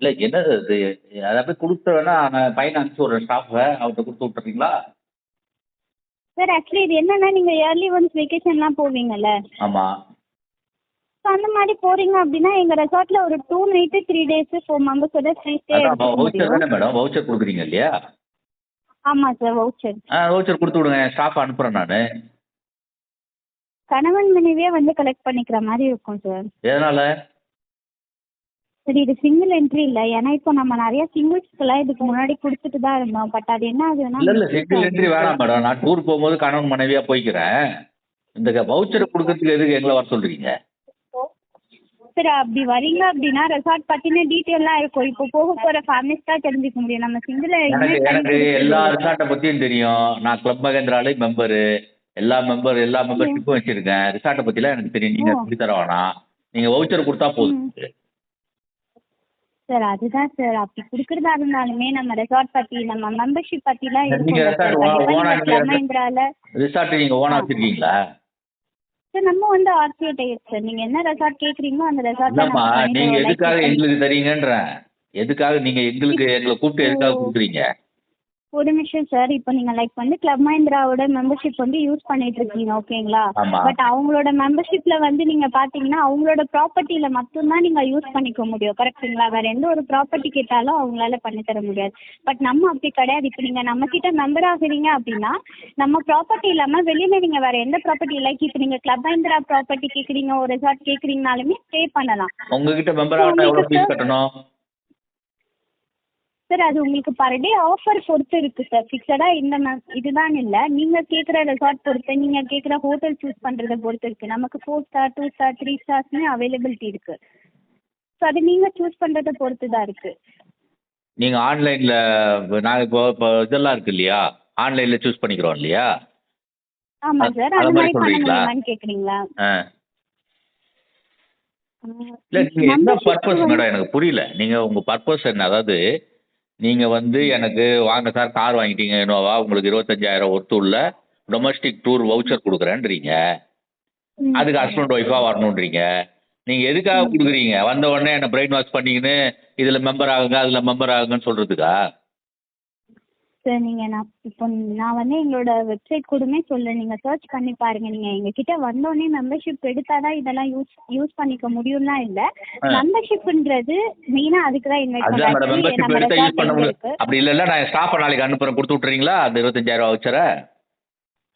இல்லை என்னது இது அதை போய் கொடுத்து வேணா நான் பையனை அனுப்பிச்சி விட்றேன். ஸ்டாஃபை அவர்கிட்ட கொடுத்து விட்டுறீங்களா? சார் ஆக்சுவலி இது என்னன்னா நீங்கள் இயர்லி ஒன்ஸ் வெக்கேஷன்லாம் போவீங்கல்ல? ஆமாம் ஸோ அந்த மாதிரி போகிறீங்க அப்படின்னா எங்கள் ரெசார்ட்டில் ஒரு two night three days four மெம்பர்ஸோட free stay voucher தானே மேடம் வவுச்சர் கொடுக்குறீங்க இல்லையா? ஆமாம் சார் வவுச்சர் ஆ வவுச்சர் கொடுத்து விடுங்க. ஸ்டாஃப் அனுப்புகிறேன் நான். கணவன் மனைவியே வந்து கலெக்ட் பண்ணிக்கிற மாதிரி இருக்கும் சார் எதனால்? சரி இது சிங்கிள் என்ட்ரி இல்லை. ஏன்னா இப்போ நம்ம நிறைய சிங்கிள்ஸ்க்கெல்லாம் இதுக்கு முன்னாடி கொடுத்துட்டு தான் இருந்தோம். பட் அது என்ன ஆகுதுன்னா இல்லை இல்லை சிங்கிள் என்ட்ரி வேணாம் மேடம் நான் டூர் போகும்போது கணவன் மனைவியாக போய்க்கிறேன். இந்த வவுச்சர் கொடுக்கறதுக்கு எதுக்கு எங்களை வர சொல்கிறீங்க சரி அப்படி வரீங்க அப்படின்னா ரெசார்ட் பற்றின டீட்டெயிலாம் இருக்கும். இப்போ போக போகிற ஃபேமிலிஸ் தான் தெரிஞ்சுக்க முடியும். நம்ம சிங்கிள் எனக்கு எல்லா ரிசார்ட்டை பற்றியும் தெரியும். நான் கிளப் மகேந்திராலே மெம்பரு எல்லா மெம்பர் எல்லா மெம்பர்ஷிப்பும் வச்சுருக்கேன். ரிசார்ட்டை பற்றிலாம் எனக்கு தெரியும். நீங்கள் ஓ. சொல்லி தர வேணாம். நீங்கள் வவுச்சர் கொடுத்தா போதும். சார் அதுதான் சார். அப்படி கொடுக்குறதா இருந்தாலுமே நம்ம ரெசார்ட் பற்றி நம்ம மெம்பர்ஷிப் பற்றிலாம் நீங்க resort ஓ- ஓனா நீங்க மஹிந்திரால ரிசார்ட் நீங்கள் ஓனாக வச்சுருக்கீங்களா? சார் நம்ம வந்து ஆர்சிஏ டைப் சார். நீங்கள் என்ன ரெசார்ட் கேட்குறீங்களோ அந்த இல்லைம்மா ரெசார்ட் நீங்கள் எதுக்காக எங்களுக்கு தரீங்கன்றேன். எதுக்காக நீங்கள் எங்களுக்கு எங்களை கூப்பிட்டு எதுக்காக கொடுக்குறீங்க? ஒரு நிமிஷம் சார் இப்போ நீங்கள் லைக் வந்து கிளப் மஹிந்திராவோட மெம்பர்ஷிப் வந்து யூஸ் பண்ணிட்டு இருக்கீங்க ஓகேங்களா. பட் அவங்களோட மெம்பர்ஷிப்ல வந்து நீங்கள் பார்த்தீங்கன்னா அவங்களோட ப்ராப்பர்ட்டியில் மட்டும்தான் நீங்கள் யூஸ் பண்ணிக்க முடியும். கரெக்ட்டுங்களா வேற எந்த ஒரு ப்ராப்பர்ட்டி கேட்டாலும் அவங்களால பண்ணி தர முடியாது. பட் நம்ம அப்படி கிடையாது. இப்போ நீங்கள் நம்ம கிட்ட மெம்பர் ஆகுறீங்க அப்படின்னா நம்ம ப்ராப்பர்ட்டி இல்லாமல் வெளியில நீங்கள் வேற எந்த ப்ராப்பர்ட்டி லைக் இப்போ நீங்கள் கிளப் மஹிந்திரா ப்ராப்பர்ட்டி கேட்குறீங்க ஒரு ரெசார்ட் கேட்குறீங்கனாலுமே பே பண்ணலாம். உங்ககிட்ட மெம்பர் ஆகணும் எவ்வளோ ஃபீஸ் கட்டணும்? சார் அது உங்களுக்கு பர் டே ஆஃபர் பொறுத்து இருக்கு சார் ஃபிக்ஸடாக இந்த இதுதான் இல்லை. நீங்கள் கேட்குற ரெசார்ட் பொறுத்து நீங்கள் கேட்குற ஹோட்டல் சூஸ் பண்ணுறத பொறுத்து இருக்குது நமக்கு four star two star three ஸ்டார்ஸ்னு availability இருக்குது ஸோ அது நீங்கள் சூஸ் பண்ணுறத பொறுத்து தான் இருக்குது நீங்கள் ஆன்லைனில் நான் இப்போ இப்போ இதெல்லாம் இருக்கு இல்லையா? ஆன்லைனில் சூஸ் பண்ணிக்கிறோம் இல்லையா? ஆமாம் அ- சார் அது மாதிரி பண்ண? முடியுமான்னு கேட்குறீங்களா இல்லை நீங்கள் என்ன பர்பஸ் மேடம் எனக்கு புரியல. நீங்கள் உங்கள் பர்பஸ் என்ன? அதாவது நீங்கள் வந்து எனக்கு வாங்க சார் கார் வாங்கிட்டீங்க இனோவா உங்களுக்கு இருபத்தஞ்சாயிரம் ஒர்த்து உள்ள டொமஸ்டிக் டூர் வவுச்சர் கொடுக்குறேன்றீங்க அதுக்கு ஹஸ்பண்ட் ஒய்ஃபாக வரணுன்றீங்க. நீங்கள் எதுக்காக கொடுக்குறீங்க? வந்த உடனே என்னை பிரெயின் வாஷ் பண்ணிக்கின்னு இதில் மெம்பர் ஆகுங்க அதில் மெம்பர் ஆகுங்கன்னு சொல்கிறதுக்கா சார் நீங்கள் நான் இப்போ நான் வந்து எங்களோட வெப்சைட் கூடமே சொல்ல நீங்கள் சர்ச் பண்ணி பாருங்கள் நீங்கள் எங்ககிட்ட வந்தோடனே மெம்பர்ஷிப் எடுத்தால் தான் இதெல்லாம் யூஸ் யூஸ் பண்ணிக்க முடியும்லாம் இல்லை. மெம்பர்ஷிப்ன்றது மெயினாக அதுக்கு தான் இன்வைட் அதுதான் மேடம் பண்ணுறாங்க மெம்பர்ஷிப் நம்ம எடுத்தால் யூஸ் பண்ண ரெசார்ட் முடியும். இருக்கு. அப்படி இல்லைல்ல நான் ஸ்டாஃபை நாளைக்கு அனுப்புகிறேன் கொடுத்து விட்றீங்களா அந்த இருபத்தஞ்சாயிரம் வவுச்சரை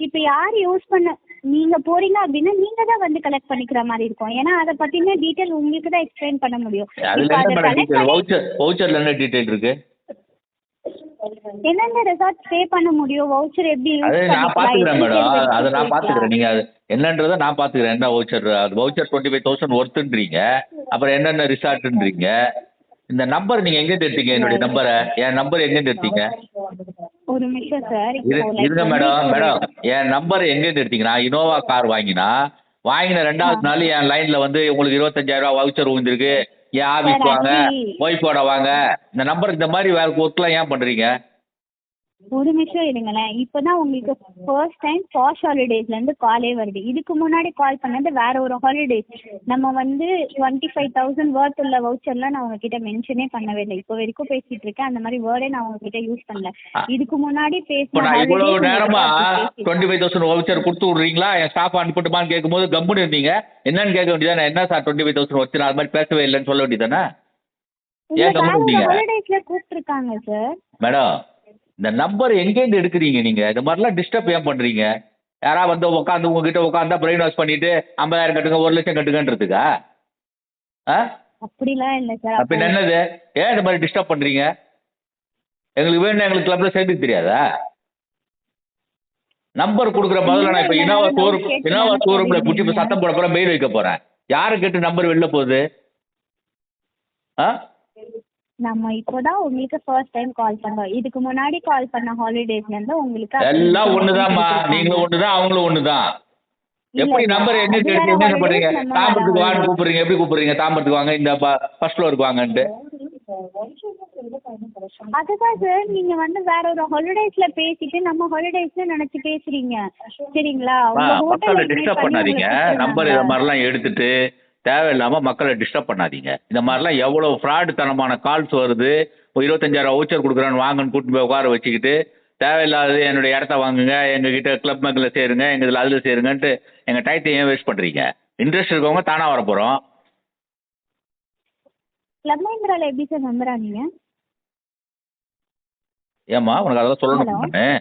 இப்போ யார் யூஸ் பண்ண நீங்கள் போறீங்க அப்படின்னா நீங்கள் தான் வந்து கலெக்ட் பண்ணிக்கிற மாதிரி இருக்கும். ஏன்னா அதை பற்றின டீட்டெயில் உங்களுக்கு தான் எக்ஸ்பிளைன் பண்ண முடியும். இப்போ என்ன அதை மேடம் கலெக்ட் டீட்டெயில் பண்ணி வவுச்சர் வவுச்சரில் என்ன டீட்டெயில் இருக்குது எந்தெந்த ரெசார்ட் ஸ்டே பண்ண முடியும்? வவுச்சர் எப்படி அது நான் பார்த்துக்கிறேன் மேடம் அதை நான் பார்த்துக்கிறேன். நீங்கள் அது என்னன்றதை நான் பார்த்துக்கிறேன். என்ன வவுச்சர் அது வவுச்சர் டுவெண்ட்டி ஃபைவ் தௌசண்ட் ஒர்த்துன்றீங்க அப்புறம் என்னென்ன ரிசார்ட்டுன்றீங்க இந்த நம்பர் நீங்கள் எங்கேருந்து எடுத்தீங்க? என்னுடைய நம்பரை என் நம்பர் எங்கேருந்து எடுத்தீங்க? ஒரு நிமிஷம் சார் இருங்க மேடம் மேடம் என் நம்பர் எங்கேருந்து எடுத்தீங்க? நான் இனோவா கார் வாங்கினா வாங்கின ரெண்டாவது நாள் என் லைனில் வந்து உங்களுக்கு இருபத்தஞ்சாயிரம் ரூபா வவுச்சர் விழுந்திருக்கு என் ஆஃபீஸ் Sir, வாங்க ஒய்ஃபோட வாங்க. இந்த நம்பர் இந்த மாதிரி வேறு ஒர்க்லாம் ஏன் பண்ணுறீங்க ஒரு நிமிஷம் இருங்களேன். இப்போதான் உங்களுக்கு ஃபர்ஸ்ட் டைம் பாஷ் ஹாலிடேஸ்லேருந்து காலே வருது. இதுக்கு முன்னாடி கால் பண்ணது வேற ஒரு ஹாலிடேஸ் நம்ம வந்து டுவெண்ட்டி ஃபைவ் தௌசண்ட் வேர்த் உள்ள வவுச்சர்லாம் நான் உங்ககிட்ட மென்ஷனே பண்ணவே இல்லை. இப்போ வரைக்கும் பேசிட்டு இருக்கேன். அந்த மாதிரி வேர்டே நான் உங்ககிட்ட யூஸ் பண்ணல. இதுக்கு முன்னாடி பேசின நான் இவ்வளோ holidays நேரமா டுவெண்ட்டி ஃபைவ் தௌசண்ட் வவுச்சர் கொடுத்து விட்றீங்களா? என் ஸ்டாஃப் அனுப்பிட்டுமான்னு கேட்கும்போது கம்முன்னு இருந்தீங்க. என்னன்னு கேட்க வேண்டியதானே என்ன சார் டுவெண்ட்டி ஃபைவ் தௌசண்ட் வச்சு அது மாதிரி பேசவே இல்லைன்னு சொல்ல வேண்டியதானே ஏன் கம்முன்னு இருந்தீங்க? ஹாலிடேஸ்ல மேடம் இந்த நம்பர் எங்கேருந்து எடுக்கிறீங்க நீங்கள் இந்த மாதிரிலாம் டிஸ்டர்ப் ஏன் பண்ணுறீங்க யாராவது வந்து உட்காந்து உங்ககிட்ட உட்காந்தா பிரெயின் வாஷ் பண்ணிட்டு ஐம்பதாயிரம் கட்டுங்க ஒரு லட்சம் கட்டுங்கன்றதுக்கா? ஆ? அப்படிலாம் இல்லை சார். அப்போ என்னது ஏன் இந்த மாதிரி டிஸ்டர்ப் பண்ணுறீங்க எங்களுக்கு வேணும் எங்களுக்கு கிளப்பில் சேர்த்துக்க தெரியாதா? நம்பர் கொடுக்குற பதில் நான் இப்போ இனோவா கேட்டு இனோவா. பிடிச்சி இப்போ சத்தம் போட போகிறேன் மெயில் வைக்க போகிறேன் யாரை கேட்டு நம்பர் வெளில போகுது? ஆ? நம்ம இப்போதான் உங்களுக்கு ஃபர்ஸ்ட் டைம் கால் பண்ணோம். இதுக்கு முன்னாடி கால் பண்ண ஹாலிடேஸ்ல இருந்து உங்களுக்கு எல்லாம் ஒண்ணுதாம்மா. நீங்களும் ஒண்ணுதான் அவங்களும் ஒண்ணுதான். எப்படி நம்பர் என்ன holidays, பண்றீங்க தாம்பரத்துக்கு வான்னு holidays. கூப்பிடுறீங்க எப்படி கூப்பிடுறீங்க? தாம்பரத்துக்கு வாங்க இந்த ஃபர்ஸ்ட் ஃப்ளோருக்கு வாங்கன்ட்டு. அதுதான் சார் நீங்க வந்து வேற ஒரு ஹாலிடேஸ்ல பேசிட்டு நம்ம ஹாலிடேஸ்ல நினைச்சு பேசுறீங்க. சரிங்களா? மக்களை டிஸ்டர்ப் பண்ணாதீங்க. நம்பர் இதை மாதிரிலாம் எடுத்துட்டு தேவையில்லாமல் மக்களை டிஸ்டர்ப் பண்ணாதீங்க. இந்த மாதிரிலாம் எவ்வளோ ஃப்ராடு தனமான கால்ஸ் வருது இருபத்தஞ்சாயிரம் வவுச்சர் கொடுக்குறேன்னு வாங்கன்னு கூட்டிட்டு போய் உட்கார வச்சுக்கிட்டு தேவையில்லாதது என்னுடைய இடத்த வாங்குங்க எங்ககிட்ட கிளப் மேக்கில் சேருங்க எங்கள் இதில் அதில் சேருங்கன்ட்டு எங்கள் டயத்தை ஏன் வேஸ்ட் பண்ணுறீங்க இன்ட்ரெஸ்ட் இருக்கவங்க தானாக வர போகிறோம் கிளப் மஹிந்திராவில் எப்படி சார் மெம்பரா நீங்கள் ஏம்மா உனக்கு அதெல்லாம் சொல்லணும்.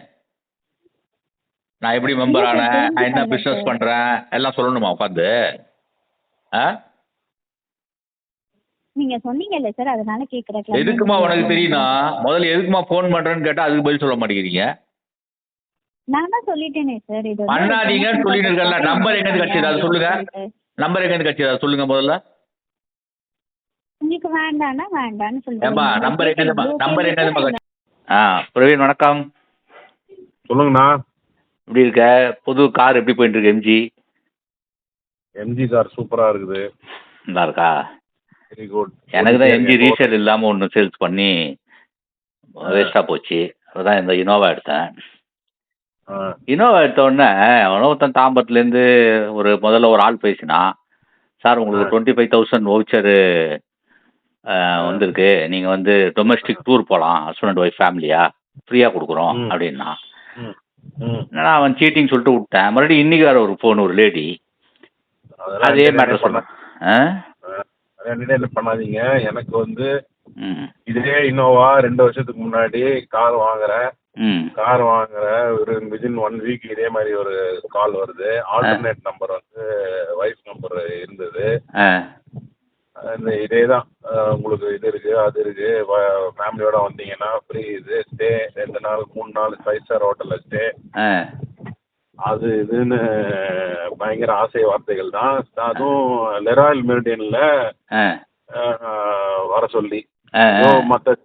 நான் எப்படி மெம்பர் ஆனேன்? என்ன பிஸ்னஸ். பண்ணுறேன் எல்லாம் சொல்லணுமா உட்காந்து ஆ? நீங்கள் சொன்னீங்கல்ல சார் அதனால கேட்குறேன் எதுக்குமா உனக்கு தெரியும்னா? முதல்ல எதுக்குமா ஃபோன் பண்ணுறேன்னு கேட்டால் அதுக்கு பதில் சொல்ல மாட்டேங்கிறீங்க? நான் தான் சொல்லிட்டேனே சார் இது பண்ணாதீங்கன்னு சொல்லிட்டு number எங்கேருந்து கிடைச்சது? அது சொல்லுங்க. நம்பர் எங்கேருந்து கட்சி அதை சொல்லுங்க முதல்ல. உங்களுக்கு வேண்டாம்னா வேண்டாம்னு சொல்லுங்க நம்பர் எங்கேருந்துமா நம்பர் கட்சி? ஆ பிரவீன் வணக்கம். சொல்லுங்கண்ணா. எப்படி இருக்க? புது கார் எப்படி போயிட்டு இருக்கு எம்ஜி? எம்ஜி கார் சூப்பரா இருக்குது. நல்லா இருக்கா? வெரி குட் எனக்கு தான் எம்ஜி ரீசேல் இல்லாமல் ஒன்று சேல்ஸ் பண்ணி வேஸ்ட்டாக போச்சு. அதுதான் இந்த இனோவா எடுத்தேன். இனோவா எடுத்த உடனே ஒருத்தன் தாம்பரத்துலேருந்து ஒரு முதல்ல ஒரு ஆள் பேசினான் சார் உங்களுக்கு டுவெண்ட்டி ஃபைவ் தௌசண்ட் வவுச்சரு வந்திருக்கு. நீங்கள் வந்து டொமஸ்டிக் டூர் போகலாம் ஹஸ்பண்ட் ஒய்ஃப் ஃபேமிலியா ஃப்ரீயாக கொடுக்குறோம். அப்படின்னா. நான் அவன் சீட்டிங் சொல்லிட்டு விட்டேன். மறுபடியும் இன்னைக்கு வேறு ஒரு ஃபோன் ஒரு லேடி அதே மேட்டர் entertain பண்ணாதீங்க. எனக்கு வந்து இதே இன்னோவா ரெண்டு வருஷத்துக்கு முன்னாடி கார் வாங்குறேன் கார் வாங்குறேன் ஒரு விதின் ஒன் வீக் இதே மாதிரி ஒரு கால் வருது. ஆல்டர்னேட் நம்பர் வந்து வைஃப் நம்பர் இருந்தது. இந்த இதே தான் உங்களுக்கு இது இருக்கு அது இருக்கு. ஃபேமிலியோட வந்தீங்கன்னா ஃப்ரீ இது. ஸ்டே ரெண்டு நாள் மூணு நாள் ஃபைவ் ஸ்டார் ஹோட்டலில் ஸ்டே அது இதுன்னு பயங்கர ஆசை வார்த்தைகள் தான். அதுவும் லெராயில் மெரிடியனில் வர சொல்லி. மற்ற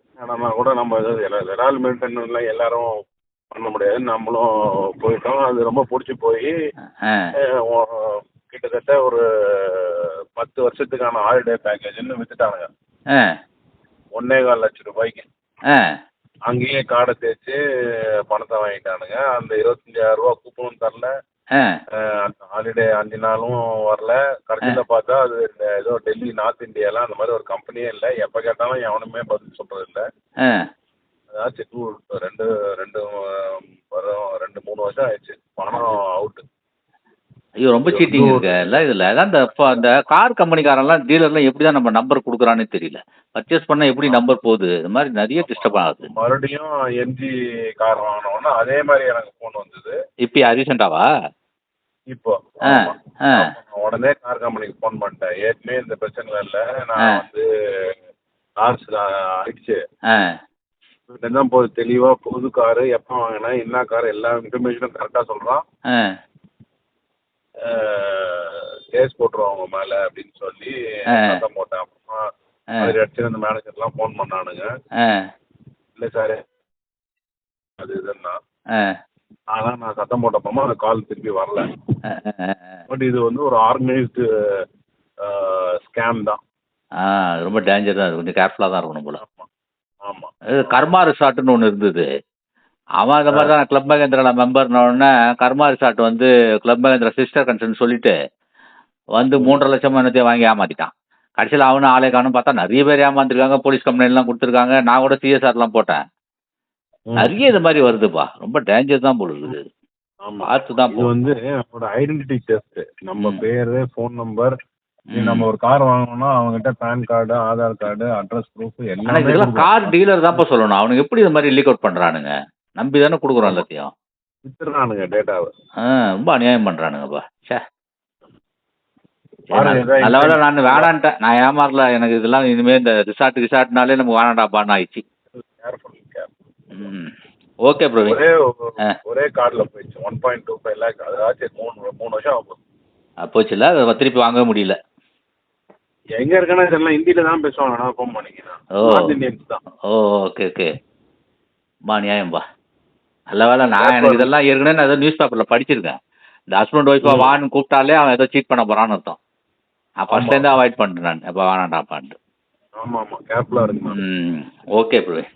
கூட நம்ம லெராயில் மெரிடியன்ல எல்லாரும் பண்ண முடியாது. நம்மளும் போயிட்டோம். அது ரொம்ப பிடிச்சி போய் கிட்டத்தட்ட ஒரு பத்து வருஷத்துக்கான ஹாலிடே பேக்கேஜ்னு வித்துட்டானுங்க. ஒன்னே கால் லட்சம் ரூபாய்க்கு. ஆ. அங்கேயே காடை தேய்ச்சி பணத்தை வாங்கிட்டானுங்க. அந்த இருபத்தஞ்சாயிரம் ரூபா கூப்பனும் தரல. ஹாலிடே அஞ்சு நாளும் வரல. கடைசியில் பார்த்தா அது இந்த ஏதோ டெல்லி நார்த் இந்தியாலாம் அந்த மாதிரி ஒரு கம்பெனியே இல்லை. எப்போ கேட்டாலும் எவனுமே பதில் சொல்கிறது இல்லை. ஆ. அதாச்சும் டூ ரெண்டு ரெண்டு வரும் ரெண்டு மூணு வருஷம் ஆயிடுச்சு. பணம் அவுட்டு ஐயோ ரொம்ப சீட்டிங் இருக்கு. இல்லை இதில். அதான் இந்த இப்போ அந்த கார் கம்பெனிக்காரன்லாம் டீலர்லாம் எப்படி தான் நம்ம நம்பர் கொடுக்குறான்னு தெரியல. பர்ச்சேஸ் பண்ணால் எப்படி நம்பர் போகுது? இது மாதிரி நிறைய டிஸ்டர்ப் ஆகுது. மறுபடியும் எம்ஜி கார் வாங்கினோன்னா அதே மாதிரி எனக்கு ஃபோன் வந்தது. இப்போ ரீசெண்டாவா இப்போ. ஆ. ஆ. நான் உடனே கார் கம்பெனிக்கு ஃபோன் பண்ணிட்டேன். ஏற்கனவே இந்த பிரச்சனை இல்லை. நான் வந்து கார்ஸ் ஆயிடுச்சு தான் போது தெளிவாக புது காரு எப்போ வாங்கினேன் என்ன கார் எல்லா இன்ஃபர்மேஷனும் கரெக்டாக சொல்கிறான் ஆ. கேஸ் போட்டுருவோம் அவங்க மேலே அப்படின்னு சொல்லி. சத்தம் போட்டேன். அப்புறமா அது அடிச்சு அந்த மேனேஜர்லாம் ஃபோன் பண்ணானுங்க. ஆ. இல்லை சார் அது இதுன்னா. ஆ. ஆனால் நான் சத்தம் போட்டப்பமா அந்த கால் திருப்பி வரல. பட் இது வந்து ஒரு ஆர்கனைஸ்டு ஸ்கேம் தான். ரொம்ப டேஞ்சர் தான். அது கொஞ்சம் கேர்ஃபுல்லாக தான் இருக்கணும் போல. ஆமாம் கர்மா ரிசார்ட்னு ஒன்று இருந்தது. அவன் அந்த மாதிரி தான் கிளப் மகேந்திராவில் மெம்பர்ன உடனே கர்மா ரிசார்ட் வந்து கிளப் மகேந்திரா சிஸ்டர் கன்சர்ன் சொல்லிட்டு வந்து மூன்றரை லட்சம் என்னத்தையும் வாங்கி ஏமாத்திட்டான். கடைசியில் அவனும் ஆளே காணும் பார்த்தா நிறைய பேர் ஏமாந்துருக்காங்க போலீஸ் கம்ப்ளைண்ட்லாம் கொடுத்துருக்காங்க. நான் கூட சிஎஸ்ஆர்லாம் போட்டேன். நிறைய இது மாதிரி வருதுப்பா. ரொம்ப டேஞ்சர் தான் போல இருக்குது. பார்த்து தான் இது வந்து நம்மளோட ஐடென்டிட்டி டெஸ்ட் நம்ம. பேரு ஃபோன் நம்பர். நம்ம ஒரு கார் வாங்கணும்னா அவங்ககிட்ட PAN card Aadhaar card address proof எல்லாமே. கார் டீலர் தான்ப்பா சொல்லணும். அவனுக்கு எப்படி இது மாதிரி லீக் அவுட் பண்ணுறானுங்க நம்பி தானே கொடுக்குறோம் எல்லாத்தையும். வித்துறானுங்க டேட்டாவை. ஆ ரொம்ப அநியாயம் பண்ணுறானுங்கப்பா சே நல்ல வேலை நான் வேணான்ட்டேன். நான் ஏமாறல எனக்கு இதெல்லாம் இனிமேல் இந்த ரிசார்ட் ரிசார்ட்னாலே நமக்கு வேணாண்டாப்பான்னு ஆயிடுச்சு. ம். ஓகே பிரவீன். ஒரே ஒரு- கார்டுல போயிடுச்சு. One point two five lakh அதாச்சும் மூணு மூணு வருஷம் ஆகும் போச்சுல அதை திருப்பி வாங்கவே முடியல. எங்க இருக்கேன்னா இதெல்லாம் ஹிந்தில தான் பேசுவாங்க. நான் ஃபோன் பண்ணிக்கிறேன். ஓ. Okay okay. பா நியாயம்பா நல்ல வேலை நான் எனக்கு இதெல்லாம் ஏற்கனவே நான் ஏதோ நியூஸ் பேப்பரில் படிச்சிருக்கேன். இந்த ஹஸ்பண்ட் ஒய்ஃபாக. வான்னு கூப்பிட்டாலே அவன் ஏதோ சீட் பண்ண போகிறான்னு அர்த்தம். நான் தான் அவாய்ட் பண்ணிட்டேன் நான். எப்போ வேணாண்டாப்பான்ட்டு ஆமா ஆமா. கேர்ஃபுல்லா இருக்குமா ம் ஓகே பிரவீன்